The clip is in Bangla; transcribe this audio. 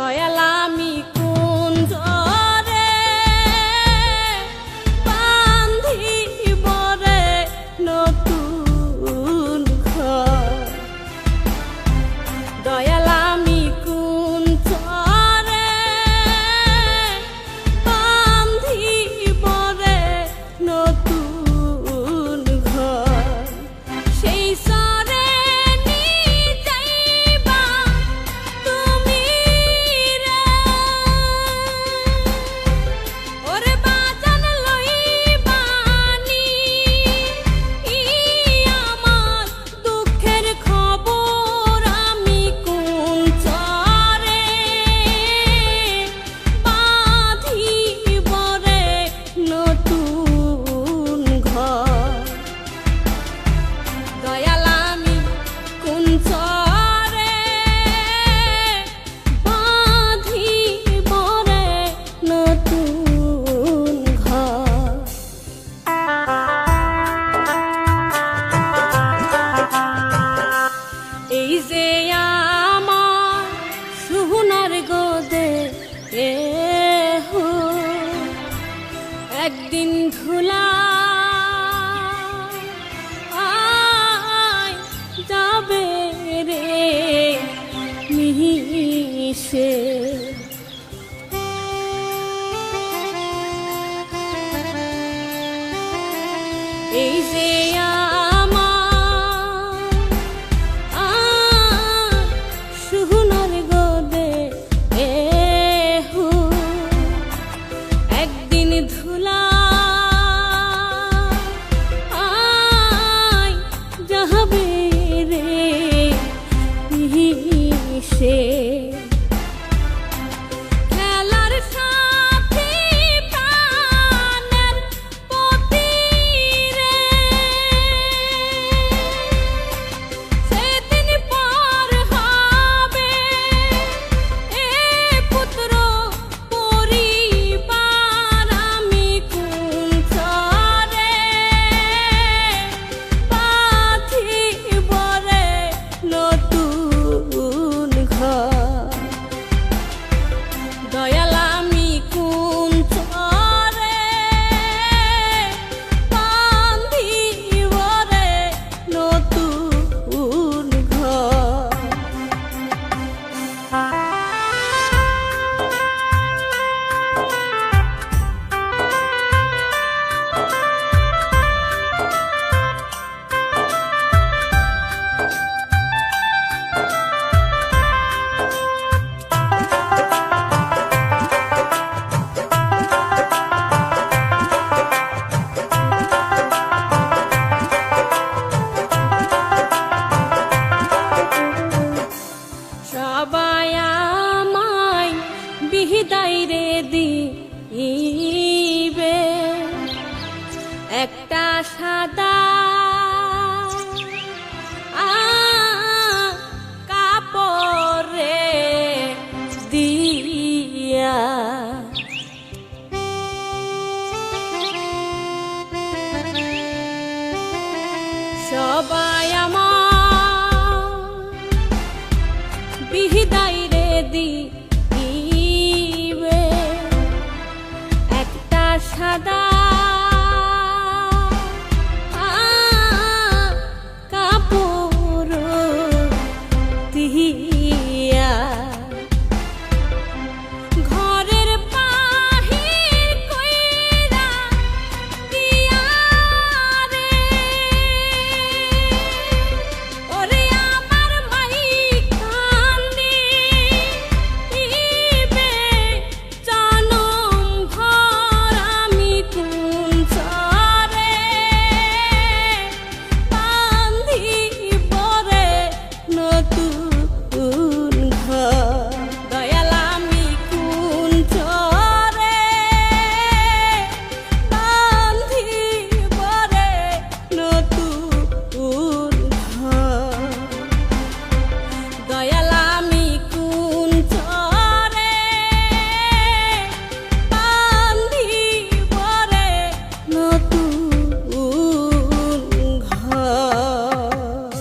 estoy al একদিন ধুলা যাবে রে মিহিষে। এই যে সবাই আমায় বিহিদাই রে দিবে। একটা সাদা কাপড়ে দিয়া। সবাই